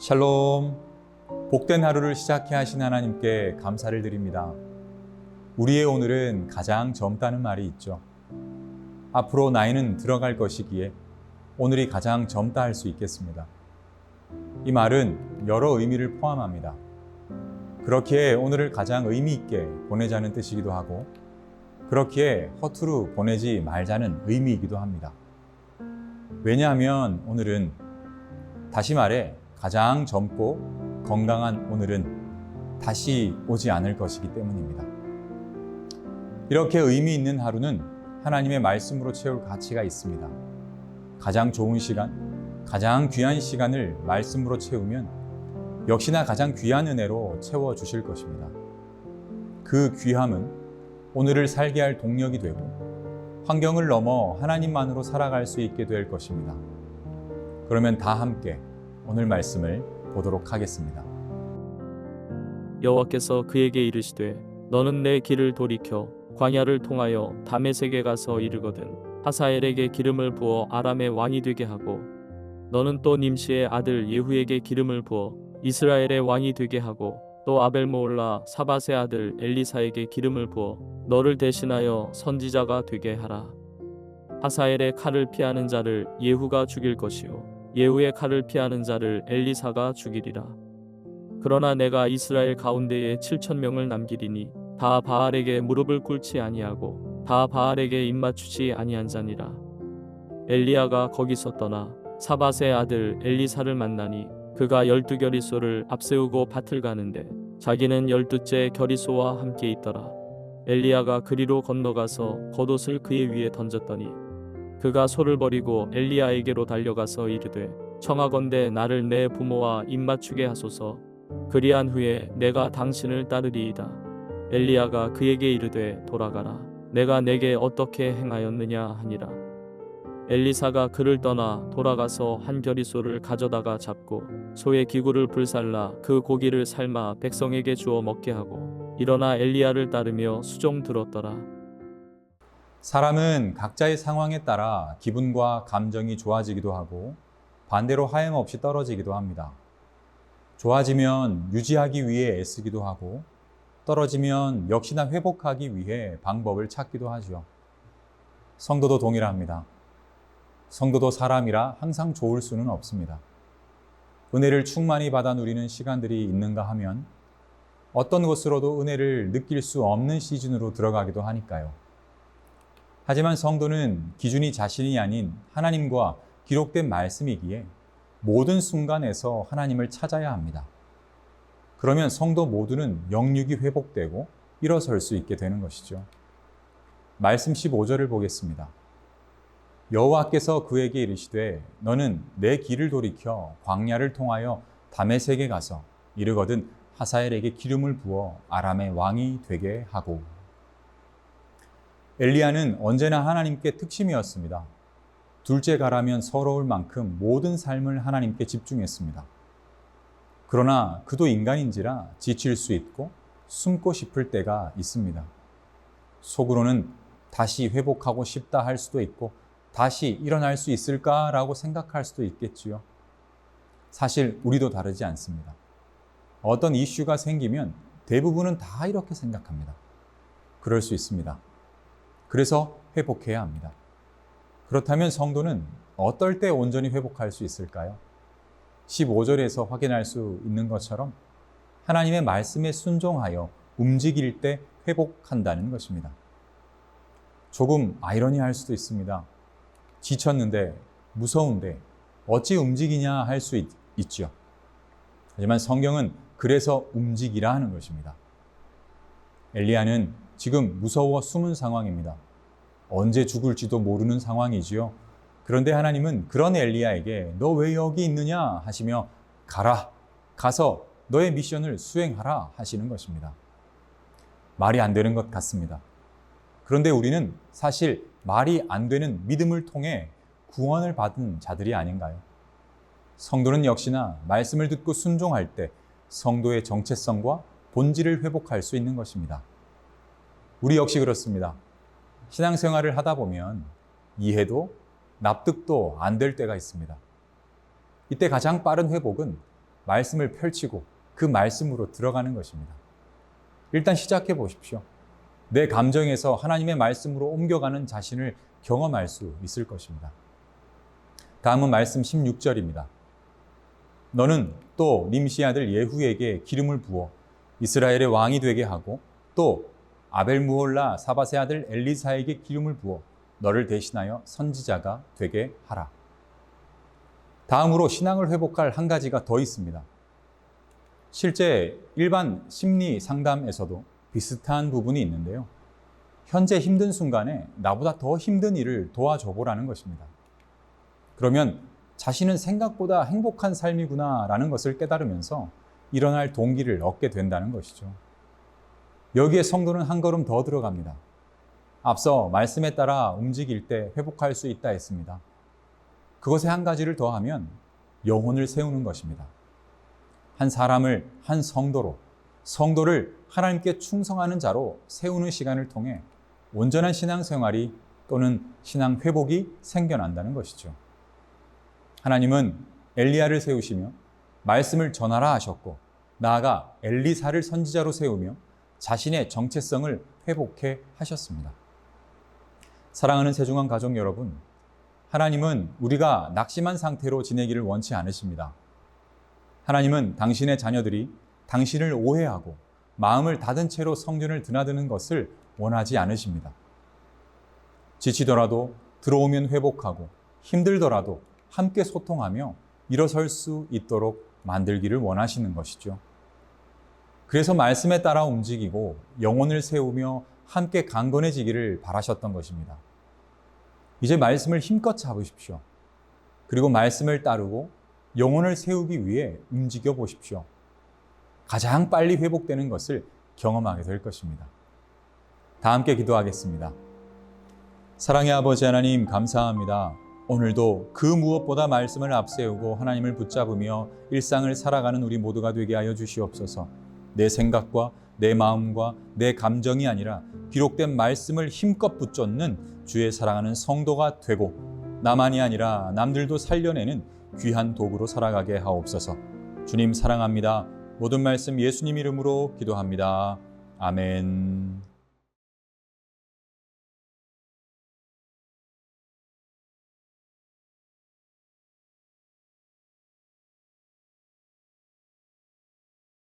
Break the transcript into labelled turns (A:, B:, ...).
A: 샬롬. 복된 하루를 시작해 하신 하나님께 감사를 드립니다. 우리의 오늘은 가장 젊다는 말이 있죠. 앞으로 나이는 들어갈 것이기에 오늘이 가장 젊다 할 수 있겠습니다. 이 말은 여러 의미를 포함합니다. 그렇기에 오늘을 가장 의미 있게 보내자는 뜻이기도 하고, 그렇기에 허투루 보내지 말자는 의미이기도 합니다. 왜냐하면 오늘은 다시 말해 가장 젊고 건강한 오늘은 다시 오지 않을 것이기 때문입니다. 이렇게 의미 있는 하루는 하나님의 말씀으로 채울 가치가 있습니다. 가장 좋은 시간, 가장 귀한 시간을 말씀으로 채우면 역시나 가장 귀한 은혜로 채워 주실 것입니다. 그 귀함은 오늘을 살게 할 동력이 되고 환경을 넘어 하나님만으로 살아갈 수 있게 될 것입니다. 그러면 다 함께 오늘 말씀을 보도록 하겠습니다.
B: 여호와께서 그에게 이르시되 너는 내 길을 돌이켜 광야를 통하여 다메섹에 가서 이르거든 하사엘에게 기름을 부어 아람의 왕이 되게 하고 너는 또 님시의 아들 예후에게 기름을 부어 이스라엘의 왕이 되게 하고 또 아벨모올라 사바세 아들 엘리사에게 기름을 부어 너를 대신하여 선지자가 되게 하라 하사엘의 칼을 피하는 자를 예후가 죽일 것이요 예후의 칼을 피하는 자를 엘리사가 죽이리라 그러나 내가 이스라엘 가운데에 7천 명을 남기리니 다 바알에게 무릎을 꿇지 아니하고 다 바알에게 입맞추지 아니한 자니라. 엘리야가 거기서 떠나 사바세 아들 엘리사를 만나니 그가 열두 결이소를 앞세우고 밭을 가는데 자기는 열두째 결이소와 함께 있더라. 엘리야가 그리로 건너가서 겉옷을 그의 위에 던졌더니 그가 소를 버리고 엘리야에게로 달려가서 이르되 청하건대 나를 내 부모와 입맞추게 하소서 그리한 후에 내가 당신을 따르리이다. 엘리야가 그에게 이르되 돌아가라. 내가 내게 어떻게 행하였느냐 하니라. 엘리사가 그를 떠나 돌아가서 한 겨리소를 가져다가 잡고 소의 기구를 불살라 그 고기를 삶아 백성에게 주어 먹게 하고 일어나 엘리야를 따르며 수종 들었더라.
A: 사람은 각자의 상황에 따라 기분과 감정이 좋아지기도 하고 반대로 하염없이 떨어지기도 합니다. 좋아지면 유지하기 위해 애쓰기도 하고 떨어지면 역시나 회복하기 위해 방법을 찾기도 하죠. 성도도 동일합니다. 성도도 사람이라 항상 좋을 수는 없습니다. 은혜를 충만히 받아 누리는 시간들이 있는가 하면 어떤 것으로도 은혜를 느낄 수 없는 시즌으로 들어가기도 하니까요. 하지만 성도는 기준이 자신이 아닌 하나님과 기록된 말씀이기에 모든 순간에서 하나님을 찾아야 합니다. 그러면 성도 모두는 영육이 회복되고 일어설 수 있게 되는 것이죠. 말씀 15절을 보겠습니다. 여호와께서 그에게 이르시되 너는 내 길을 돌이켜 광야를 통하여 다메섹에 가서 이르거든 하사엘에게 기름을 부어 아람의 왕이 되게 하고 엘리야는 언제나 하나님께 특심이었습니다. 둘째 가라면 서러울 만큼 모든 삶을 하나님께 집중했습니다. 그러나 그도 인간인지라 지칠 수 있고 숨고 싶을 때가 있습니다. 속으로는 다시 회복하고 싶다 할 수도 있고 다시 일어날 수 있을까라고 생각할 수도 있겠지요. 사실 우리도 다르지 않습니다. 어떤 이슈가 생기면 대부분은 다 이렇게 생각합니다. 그럴 수 있습니다. 그래서 회복해야 합니다. 그렇다면 성도는 어떨 때 온전히 회복할 수 있을까요? 15절에서 확인할 수 있는 것처럼 하나님의 말씀에 순종하여 움직일 때 회복한다는 것입니다. 조금 아이러니할 수도 있습니다. 지쳤는데 무서운데 어찌 움직이냐 할 수 있죠. 하지만 성경은 그래서 움직이라 하는 것입니다. 엘리야는 지금 무서워 숨은 상황입니다. 언제 죽을지도 모르는 상황이지요. 그런데 하나님은 그런 엘리야에게 너 왜 여기 있느냐 하시며 가라. 가서 너의 미션을 수행하라 하시는 것입니다. 말이 안 되는 것 같습니다. 그런데 우리는 사실 말이 안 되는 믿음을 통해 구원을 받은 자들이 아닌가요? 성도는 역시나 말씀을 듣고 순종할 때 성도의 정체성과 본질을 회복할 수 있는 것입니다. 우리 역시 그렇습니다. 신앙생활을 하다 보면 이해도 납득도 안 될 때가 있습니다. 이때 가장 빠른 회복은 말씀을 펼치고 그 말씀으로 들어가는 것입니다. 일단 시작해 보십시오. 내 감정에서 하나님의 말씀으로 옮겨가는 자신을 경험할 수 있을 것입니다. 다음은 말씀 16절입니다. 너는 또 님시 아들 예후에게 기름을 부어 이스라엘의 왕이 되게 하고 또 아벨 무홀라 사바세 아들 엘리사에게 기름을 부어 너를 대신하여 선지자가 되게 하라. 다음으로 신앙을 회복할 한 가지가 더 있습니다. 실제 일반 심리 상담에서도 비슷한 부분이 있는데요. 현재 힘든 순간에 나보다 더 힘든 일을 도와줘 보라는 것입니다. 그러면 자신은 생각보다 행복한 삶이구나 라는 것을 깨달으면서 일어날 동기를 얻게 된다는 것이죠. 여기에 성도는 한 걸음 더 들어갑니다. 앞서 말씀에 따라 움직일 때 회복할 수 있다 했습니다. 그것에 한 가지를 더하면 영혼을 세우는 것입니다. 한 사람을 한 성도로, 성도를 하나님께 충성하는 자로 세우는 시간을 통해 온전한 신앙생활이 또는 신앙 회복이 생겨난다는 것이죠. 하나님은 엘리야를 세우시며 말씀을 전하라 하셨고 나아가 엘리사를 선지자로 세우며 자신의 정체성을 회복해 하셨습니다. 사랑하는 세중한 가족 여러분, 하나님은 우리가 낙심한 상태로 지내기를 원치 않으십니다. 하나님은 당신의 자녀들이 당신을 오해하고 마음을 닫은 채로 성전을 드나드는 것을 원하지 않으십니다. 지치더라도 들어오면 회복하고 힘들더라도 함께 소통하며 일어설 수 있도록 만들기를 원하시는 것이죠. 그래서 말씀에 따라 움직이고 영혼을 세우며 함께 강건해지기를 바라셨던 것입니다. 이제 말씀을 힘껏 잡으십시오. 그리고 말씀을 따르고 영혼을 세우기 위해 움직여 보십시오. 가장 빨리 회복되는 것을 경험하게 될 것입니다. 다 함께 기도하겠습니다. 사랑의 아버지 하나님 감사합니다. 오늘도 그 무엇보다 말씀을 앞세우고 하나님을 붙잡으며 일상을 살아가는 우리 모두가 되게 하여 주시옵소서. 내 생각과 내 마음과 내 감정이 아니라 기록된 말씀을 힘껏 붙잡는 주의 사랑하는 성도가 되고 나만이 아니라 남들도 살려내는 귀한 도구로 살아가게 하옵소서. 주님 사랑합니다. 모든 말씀 예수님 이름으로 기도합니다. 아멘.